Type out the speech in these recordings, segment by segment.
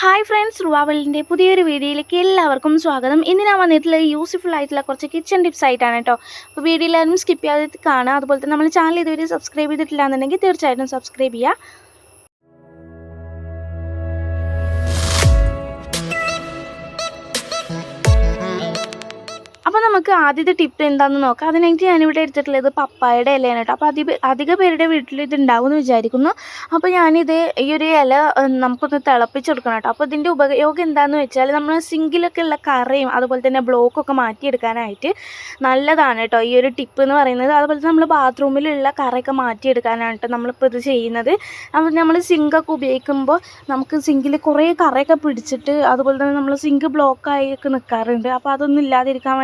Hi friends റുവാവലിന്റെ പുതിയൊരു വീഡിയോയിലേക്ക് എല്ലാവർക്കും സ്വാഗതം. ഇന്ന് ഞാൻ വന്നിട്ടുള്ള യൂസ്ഫുൾ ആയിട്ടുള്ള കുറച്ച് കിച്ചൺ ടിപ്സ് ആയിട്ടാണ് കേട്ടോ അപ്പോൾ വീഡിയോ എല്ലാവരും സ്കിപ്പ് ചെയ്യാതെ കാണുക. അതുപോലെ തന്നെ നമ്മൾ ചാനൽ ഇതുവരെ സബ്സ്ക്രൈബ് ചെയ്തിട്ടില്ല എന്നുണ്ടെങ്കിൽ തീർച്ചയായിട്ടും സബ്സ്ക്രൈബ് ചെയ്യുക. നമുക്ക് ആദ്യത്തെ ടിപ്പ് എന്താണെന്ന് നോക്കാം. അതിനായിട്ട് ഞാനിവിടെ എടുത്തിട്ടുള്ളത് പപ്പായയുടെ ഇലയാണ് കേട്ടോ. അപ്പോൾ അധിക അധിക പേരുടെ വീട്ടിൽ ഇത് ഉണ്ടാവും എന്ന് വിചാരിക്കുന്നു. അപ്പോൾ ഞാനിത് ഈ ഒരു ഇല നമുക്കൊന്ന് നമുക്കൊന്ന് തിളപ്പിച്ചെടുക്കണം കേട്ടോ. അപ്പോൾ ഇതിന്റെ ഉപയോഗം എന്താണെന്ന് വെച്ചാൽ നമ്മൾ സിങ്കിലൊക്കെ ഉള്ള കറയും അതുപോലെ തന്നെ ബ്ലോക്കൊക്കെ മാറ്റിയെടുക്കാനായിട്ട് നല്ലതാണ് കേട്ടോ. ഈ ഒരു ടിപ്പ് എന്ന് പറയുന്നത്. അതുപോലെ നമ്മൾ ബാത്റൂമിലുള്ള കറയൊക്കെ മാറ്റിയെടുക്കാനാണ് കേട്ടോ നമ്മളിപ്പോൾ ഇത് ചെയ്യുന്നത്. അപ്പോൾ നമ്മൾ സിങ്കൊക്കെ ഉപയോഗിക്കുമ്പോൾ നമുക്ക് സിങ്കിൽ കുറേ കറയൊക്കെ പിടിച്ചിട്ട് അതുപോലെ തന്നെ നമ്മൾ സിങ്ക് ബ്ലോക്കായി ഒക്കെ നിൽക്കാറുണ്ട് അപ്പോൾ അതൊന്നും ഇല്ലാതിരിക്കാൻ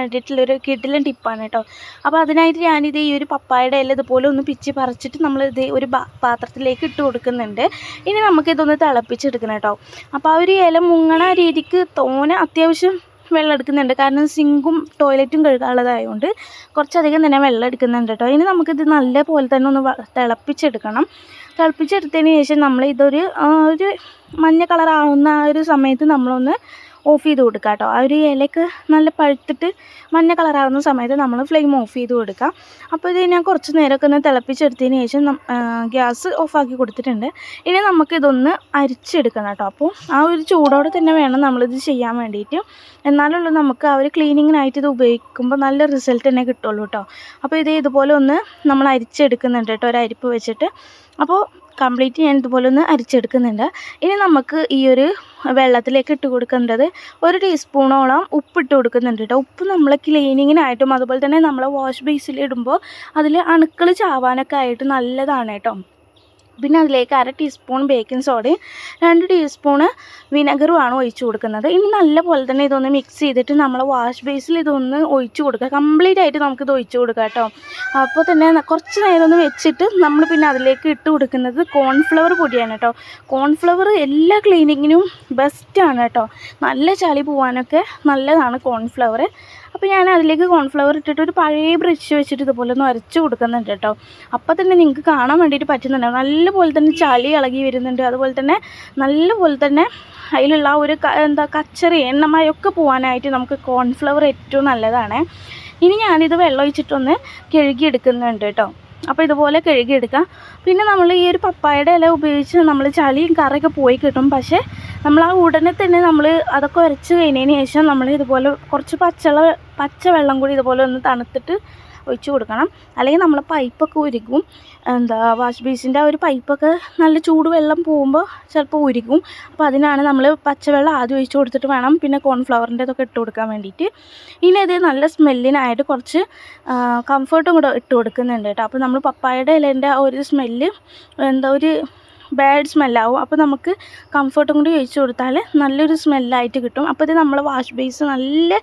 വേണ്ടിയിട്ടുള്ളൊരു കിടിലൻ ടിപ്പാണ് കേട്ടോ. അപ്പോൾ അതിനായിട്ട് ഞാനിത് ഈ ഒരു പപ്പായയുടെ ഇല ഇതുപോലെ ഒന്ന് പിച്ച് പറിച്ചിട്ട് നമ്മൾ ഒരു പാത്രത്തിലേക്ക് ഇട്ട് കൊടുക്കുന്നുണ്ട്. ഇനി നമുക്കിതൊന്ന് തിളപ്പിച്ചെടുക്കണം കേട്ടോ. അപ്പോൾ ആ ഒരു ഇല മുങ്ങണ രീതിക്ക് തോനെ അത്യാവശ്യം വെള്ളം എടുക്കുന്നുണ്ട്. കാരണം സിങ്കും ടോയ്ലറ്റും കഴുകാനുള്ളതായതുകൊണ്ട് കുറച്ചധികം തന്നെ വെള്ളം എടുക്കുന്നുണ്ട് കേട്ടോ. ഇനി നമുക്കിത് നല്ല പോലെ തന്നെ ഒന്ന് തിളപ്പിച്ചെടുക്കണം. തിളപ്പിച്ചെടുത്തതിന് ശേഷം നമ്മൾ ഇതൊരു ഒരു മഞ്ഞ കളറാവുന്ന ആ ഒരു സമയത്ത് നമ്മളൊന്ന് ഓഫ് ചെയ്ത് കൊടുക്കുക കേട്ടോ ആ ഒരു ഇലയ്ക്ക് നല്ല പഴുത്തിട്ട് മഞ്ഞ കളറാവുന്ന സമയത്ത് നമ്മൾ ഫ്ലെയിം ഓഫ് ചെയ്ത് കൊടുക്കുക അപ്പോൾ ഇത് ഞാൻ കുറച്ച് നേരമൊക്കെ ഒന്ന് തിളപ്പിച്ചെടുത്തതിന് ശേഷം ഗ്യാസ് ഓഫാക്കി കൊടുത്തിട്ടുണ്ട്. ഇനി നമുക്കിതൊന്ന് അരിച്ചെടുക്കണം കേട്ടോ അപ്പോൾ ആ ഒരു ചൂടോടെ തന്നെ വേണം നമ്മളിത് ചെയ്യാൻ വേണ്ടിയിട്ട്. എന്നാലുള്ളൂ നമുക്ക് ആ ഒരു ക്ലീനിങ്ങിനായിട്ട് ഇത് ഉപയോഗിക്കുമ്പോൾ നല്ല റിസൾട്ട് തന്നെ കിട്ടുള്ളൂ കേട്ടോ അപ്പോൾ ഇത് ഇതുപോലെ ഒന്ന് നമ്മൾ അരിച്ചെടുക്കുന്നുണ്ട് കേട്ടോ ഒരു അരിപ്പ് വെച്ചിട്ട്. അപ്പോൾ കംപ്ലീറ്റ് ഞാൻ ഇതുപോലെ ഒന്ന് അരിച്ചെടുക്കുന്നുണ്ട്. ഇനി നമുക്ക് ഈ ഒരു വെള്ളത്തിലേക്ക് ഇട്ട് കൊടുക്കേണ്ടത് ഒരു ടീസ്പൂണോളം ഉപ്പിട്ട് കൊടുക്കുന്നുണ്ട് കേട്ടോ ഉപ്പ് നമ്മൾ ക്ലീനിങ്ങിനായിട്ടും അതുപോലെ തന്നെ നമ്മൾ വാഷ് ബേസിൽ ഇടുമ്പോൾ അതിൽ അണുക്കൾ ചാവാനൊക്കെ ആയിട്ട് നല്ലതാണ് കേട്ടോ പിന്നെ അതിലേക്ക് അര ടീസ്പൂൺ ബേക്കിംഗ് സോഡയും രണ്ട് ടീസ്പൂണ് വിനെഗറുമാണ് ഒഴിച്ച് കൊടുക്കുന്നത്. ഇനി നല്ലപോലെ തന്നെ ഇതൊന്ന് മിക്സ് ചെയ്തിട്ട് നമ്മൾ വാഷ് ബേസിൽ ഇതൊന്ന് ഒഴിച്ച് കൊടുക്കുക. കംപ്ലീറ്റ് ആയിട്ട് നമുക്കിത് ഒഴിച്ച് കൊടുക്കാം കേട്ടോ. അപ്പോൾ തന്നെ കുറച്ച് നേരം ഒന്ന് വെച്ചിട്ട് നമ്മൾ പിന്നെ അതിലേക്ക് ഇട്ട് കൊടുക്കുന്നത് കോൺഫ്ലവർ പൊടിയാണ് കേട്ടോ. കോൺഫ്ലവർ എല്ലാ ക്ലീനിങ്ങിനും ബെസ്റ്റാണ് കേട്ടോ. നല്ല ചളി പോവാനൊക്കെ നല്ലതാണ് കോൺഫ്ലവർ അപ്പോൾ ഞാൻ അതിലേക്ക് കോൺഫ്ലവർ ഇട്ടിട്ട് ഒരു പഴയ ബ്രഷ് വെച്ചിട്ട് ഇതുപോലെ ഒന്ന് അരച്ച് കൊടുക്കുന്നുണ്ട് കേട്ടോ. അപ്പോൾ തന്നെ നിങ്ങൾക്ക് കാണാൻ വേണ്ടിയിട്ട് പറ്റുന്നുണ്ട്. നല്ലപോലെ തന്നെ ചളി ഇളകി വരുന്നുണ്ട്. അതുപോലെ തന്നെ നല്ലപോലെ തന്നെ അതിലുള്ള ആ ഒരു എന്താ കച്ചറി എണ്ണമയൊക്കെ പോകാനായിട്ട് നമുക്ക് കോൺഫ്ലവർ ഏറ്റവും നല്ലതാണ്. ഇനി ഞാനിത് വെള്ളം ഒഴിച്ചിട്ടൊന്ന് കഴുകിയെടുക്കുന്നുണ്ട് കേട്ടോ. അപ്പോൾ ഇതുപോലെ കഴുകിയെടുക്കാം. പിന്നെ നമ്മൾ ഈ ഒരു പപ്പായയുടെ ഇല ഉപയോഗിച്ച് നമ്മൾ ചളിയും കറയൊക്കെ പോയി കിട്ടും. പക്ഷേ നമ്മൾ ആ ഉടനെ തന്നെ നമ്മൾ അതൊക്കെ ഉരച്ച് കഴിഞ്ഞതിന് ശേഷം നമ്മൾ ഇതുപോലെ കുറച്ച് പച്ചള പച്ച വെള്ളം കൂടി ഇതുപോലെ ഒന്ന് തണുത്തിട്ട് ഒഴിച്ച് കൊടുക്കണം. അല്ലെങ്കിൽ നമ്മൾ പൈപ്പൊക്കെ ഉരുകും. എന്താ വാഷ് ബേസിന്റെ ആ ഒരു പൈപ്പൊക്കെ നല്ല ചൂടുവെള്ളം പോകുമ്പോൾ ചിലപ്പോൾ ഉരുകും. അപ്പോൾ അതിനാണ് നമ്മൾ പച്ചവെള്ളം ആദ്യം ഒഴിച്ചു കൊടുത്തിട്ട് വേണം. പിന്നെ കോൺഫ്ലവറിന്റെ ഇതൊക്കെ ഇട്ട് കൊടുക്കാൻ വേണ്ടിയിട്ട്. ഇനി അത് നല്ല സ്മെല്ലിനായിട്ട് കുറച്ച് കംഫർട്ടും കൂടെ ഇട്ട് കൊടുക്കുന്നുണ്ട് കേട്ടോ. അപ്പോൾ നമ്മൾ പപ്പായയുടെ ഇലേന്റെ ആ ഒരു സ്മെല്ല് എന്താ ഒരു ബാഡ് സ്മെല്ലാവും അപ്പോൾ നമുക്ക് കംഫർട്ടും കൂടി ഒഴിച്ച് കൊടുത്താൽ നല്ലൊരു സ്മെല്ലായിട്ട് കിട്ടും. അപ്പോൾ ഇത് നമ്മൾ വാഷ് ബേസ് നല്ല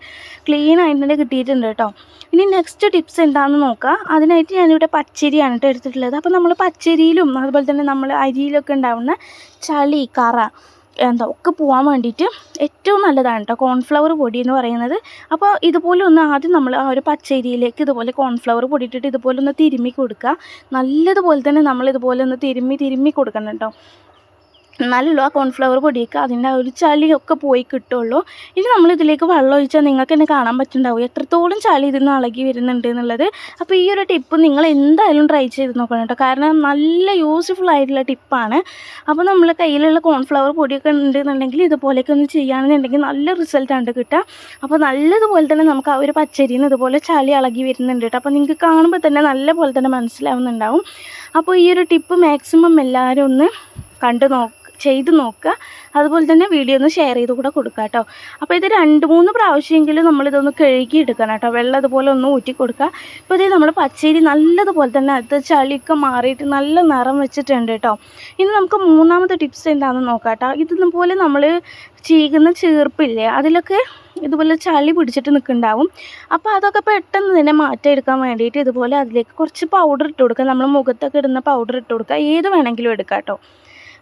ക്ലീൻ ആയിട്ട് തന്നെ കിട്ടിയിട്ടുണ്ട് കേട്ടോ. ഇനി നെക്സ്റ്റ് ടിപ്സ് എന്താണെന്ന് നോക്കാം. അതിനായിട്ട് ഞാനിവിടെ പച്ചരിയാണ് കേട്ടോ എടുത്തിട്ടുള്ളത്. അപ്പോൾ നമ്മൾ പച്ചരിയിലും അതുപോലെ തന്നെ നമ്മൾ അരിയിലൊക്കെ ഉണ്ടാവുന്ന ചളി കറ എന്താ ഒക്കെ പോകാൻ വേണ്ടിയിട്ട് ഏറ്റവും നല്ലതാണ് കേട്ടോ കോൺഫ്ലവർ പൊടി എന്ന് പറയുന്നത്. അപ്പോൾ ഇതുപോലെ ഒന്ന് ആദ്യം നമ്മൾ ആ ഒരു പച്ചരിയിലേക്ക് ഇതുപോലെ കോൺഫ്ലവർ പൊടി ഇട്ടിട്ട് ഇതുപോലെ ഒന്ന് തിരുമ്മി കൊടുക്കുക. നല്ലതുപോലെ തന്നെ നമ്മൾ ഇതുപോലെ ഒന്ന് തിരുമ്മി തിരുമ്മി കൊടുക്കണം കേട്ടോ. എന്നാലുള്ളൂ ആ കോൺഫ്ലവർ പൊടിയൊക്കെ അതിന്റെ ആ ഒരു ചളിയൊക്കെ പോയി കിട്ടുള്ളൂ. ഇനി നമ്മളിതിലേക്ക് വെള്ളം ഒഴിച്ചാൽ നിങ്ങൾക്ക് തന്നെ കാണാൻ പറ്റുന്നുണ്ടാവും. എത്രത്തോളം ചളി ഇതിൽ നിന്ന് ഇളകി വരുന്നുണ്ട് എന്നുള്ളത്. അപ്പോൾ ഈ ഒരു ടിപ്പ് നിങ്ങൾ എന്തായാലും ട്രൈ ചെയ്ത് നോക്കണം കേട്ടോ. കാരണം നല്ല യൂസ്ഫുൾ ആയിട്ടുള്ള ടിപ്പാണ് അപ്പോൾ നമ്മൾ കയ്യിലുള്ള കോൺഫ്ലവർ പൊടിയൊക്കെ ഉണ്ടെന്നുണ്ടെങ്കിൽ ഇതുപോലെയൊക്കെ ഒന്ന് ചെയ്യുകയാണെന്നുണ്ടെങ്കിൽ നല്ല റിസൾട്ടാണ് കിട്ടുക. അപ്പോൾ നല്ലതുപോലെ തന്നെ നമുക്ക് ആ ഒരു പച്ചരിയിൽ നിന്ന് ഇതുപോലെ ചളി ഇളകി വരുന്നുണ്ട് കേട്ടോ. അപ്പോൾ നിങ്ങൾക്ക് കാണുമ്പോൾ തന്നെ നല്ല പോലെ തന്നെ മനസ്സിലാവുന്നുണ്ടാവും. അപ്പോൾ ഈ ഒരു ടിപ്പ് മാക്സിമം എല്ലാവരും ഒന്ന് കണ്ടു നോ ചെയ്ത് നോക്കുക. അതുപോലെ തന്നെ വീഡിയോ ഒന്ന് ഷെയർ ചെയ്ത് കൂടെ കൊടുക്കുക കേട്ടോ. അപ്പോൾ ഇത് രണ്ട് മൂന്ന് പ്രാവശ്യമെങ്കിലും നമ്മളിതൊന്ന് കഴുകി എടുക്കണം കേട്ടോ. വെള്ളം അതുപോലെ ഒന്ന് ഊറ്റി കൊടുക്കുക. ഇപ്പോൾ ഇത് നമ്മൾ പച്ചരി നല്ലതുപോലെ തന്നെ അത് ചളിയൊക്കെ മാറിയിട്ട് നല്ല നിറം വെച്ചിട്ടുണ്ട് കേട്ടോ. ഇനി നമുക്ക് മൂന്നാമത്തെ ടിപ്സ് എന്താണെന്ന് നോക്കാം കേട്ടോ. ഇതുപോലെ നമ്മൾ ചീകുന്ന ചീർപ്പില്ലേ അതിലൊക്കെ ഇതുപോലെ ചളി പിടിച്ചിട്ട് നിൽക്കുന്നുണ്ടാവും. അപ്പോൾ അതൊക്കെ പെട്ടെന്ന് തന്നെ മാറ്റം എടുക്കാൻ വേണ്ടിയിട്ട് ഇതുപോലെ അതിലേക്ക് കുറച്ച് പൗഡർ ഇട്ട് കൊടുക്കുക. നമ്മൾ മുഖത്തൊക്കെ ഇടുന്ന പൗഡർ ഇട്ട് കൊടുക്കുക. ഏത് വേണമെങ്കിലും എടുക്കാം കേട്ടോ.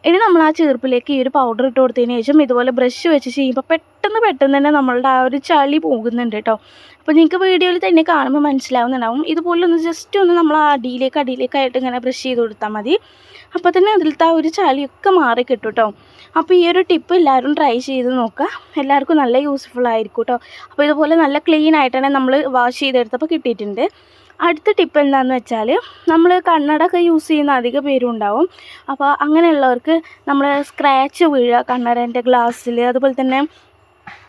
ഇനി നമ്മൾ ആ ചീർപ്പിലേക്ക് ഈ ഒരു പൗഡർ ഇട്ട് കൊടുത്തതിന് ശേഷം ഇതുപോലെ ബ്രഷ് വെച്ച് ചെയ്യുമ്പോൾ പെട്ടെന്ന് പെട്ടെന്ന് തന്നെ നമ്മളുടെ ആ ഒരു ചളി പോകുന്നുണ്ട് കേട്ടോ. അപ്പോൾ നിങ്ങൾക്ക് വീഡിയോയിൽ തന്നെ കാണുമ്പോൾ മനസ്സിലാവുന്നുണ്ടാവും. ഇതുപോലെ ഒന്ന് ജസ്റ്റ് ഒന്ന് നമ്മൾ ആ അടിയിലേക്ക് അടിയിലേക്കായിട്ട് ഇങ്ങനെ ബ്രഷ് ചെയ്ത് കൊടുത്താൽ മതി. അപ്പോൾ തന്നെ അതിലത്തെ ആ ഒരു ചളിയൊക്കെ മാറി കിട്ടും കേട്ടോ. അപ്പോൾ ഈ ഒരു ടിപ്പ് എല്ലാവരും ട്രൈ ചെയ്ത് നോക്കുക. എല്ലാവർക്കും നല്ല യൂസ്ഫുൾ ആയിരിക്കും കേട്ടോ. അപ്പോൾ ഇതുപോലെ നല്ല ക്ലീൻ ആയിട്ടാണ് നമ്മൾ വാഷ് ചെയ്തെടുത്തപ്പോൾ കിട്ടിയിട്ടുണ്ട്. അടുത്ത ടിപ്പ് എന്താണെന്ന് വെച്ചാൽ നമ്മൾ കണ്ണടയൊക്കെ യൂസ് ചെയ്യുന്ന അധിക പേരും ഉണ്ടാവും അപ്പോൾ അങ്ങനെയുള്ളവർക്ക് നമ്മൾ സ്ക്രാച്ച് വീഴുക കണ്ണടേന്റെ ഗ്ലാസ്സിൽ അതുപോലെ തന്നെ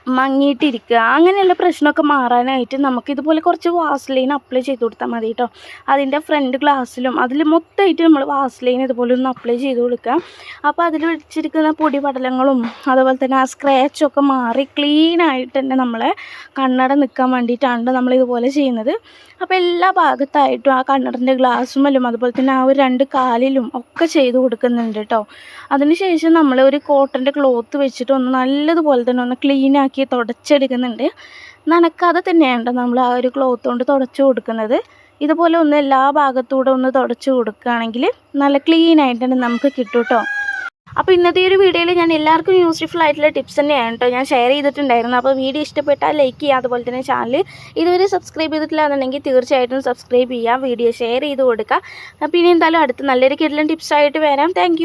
മങ്ങിയിട്ടിരിക്കുക. അങ്ങനെയുള്ള പ്രശ്നമൊക്കെ മാറാനായിട്ട് നമുക്കിതുപോലെ കുറച്ച് വാസ്ലൈൻ അപ്ലൈ ചെയ്ത് കൊടുത്താൽ മതി കേട്ടോ അതിന്റെ ഫ്രണ്ട് ഗ്ലാസ്സിലും അതിൽ മൊത്തമായിട്ട് നമ്മൾ വാസ്ലൈൻ ഇതുപോലെ ഒന്ന് അപ്ലൈ ചെയ്ത് കൊടുക്കുക. അപ്പോൾ അതിൽ വെച്ചിരിക്കുന്ന പൊടിപടലങ്ങളും അതുപോലെ തന്നെ ആ സ്ക്രാച്ചൊക്കെ മാറി ക്ലീൻ ആയിട്ട് തന്നെ നമ്മളെ കണ്ണട നിൽക്കാൻ വേണ്ടിയിട്ടാണ് നമ്മൾ ഇതുപോലെ ചെയ്യുന്നത്. അപ്പോൾ എല്ലാ ഭാഗത്തായിട്ടും ആ കണ്ണടന്റെ ഗ്ലാസ്സുമല്ലും അതുപോലെ തന്നെ ആ ഒരു രണ്ട് കാലിലും ഒക്കെ ചെയ്ത് കൊടുക്കുന്നുണ്ട് കേട്ടോ അതിനുശേഷം നമ്മൾ ഒരു കോട്ടന്റെ ക്ലോത്ത് വെച്ചിട്ട് ഒന്ന് നല്ലതുപോലെ തന്നെ ഒന്ന് ക്ലീൻ തുടച്ചെടുക്കുന്നുണ്ട്. നനക്കാതെ തന്നെയാണ് നമ്മൾ ആ ഒരു ക്ലോത്ത് കൊണ്ട് തുടച്ചു കൊടുക്കുന്നത്. ഇതുപോലെ ഒന്ന് എല്ലാ ഭാഗത്തൂടെ ഒന്ന് തുടച്ചു കൊടുക്കുകയാണെങ്കിൽ നല്ല ക്ലീൻ തന്നെ നമുക്ക് കിട്ടും കേട്ടോ അപ്പോൾ ഇന്നത്തെ ഒരു വീഡിയോയിൽ ഞാൻ എല്ലാവർക്കും യൂസ്ഫുൾ ആയിട്ടുള്ള ടിപ്സ് തന്നെയാണ് കേട്ടോ ഞാൻ ഷെയർ ചെയ്തിട്ടുണ്ടായിരുന്നു. അപ്പോൾ വീഡിയോ ഇഷ്ടപ്പെട്ടാൽ ലൈക്ക് ചെയ്യുക അതുപോലെ തന്നെ ചാനൽ ഇതുവരെ സബ്സ്ക്രൈബ് ചെയ്തിട്ടില്ല എന്നുണ്ടെങ്കിൽ തീർച്ചയായിട്ടും സബ്സ്ക്രൈബ് ചെയ്യുക വീഡിയോ ഷെയർ ചെയ്ത് കൊടുക്കുക. പിന്നെ എന്തായാലും അടുത്ത് നല്ലൊരു കിടലൻ ടിപ്സായിട്ട് വരാം. താങ്ക്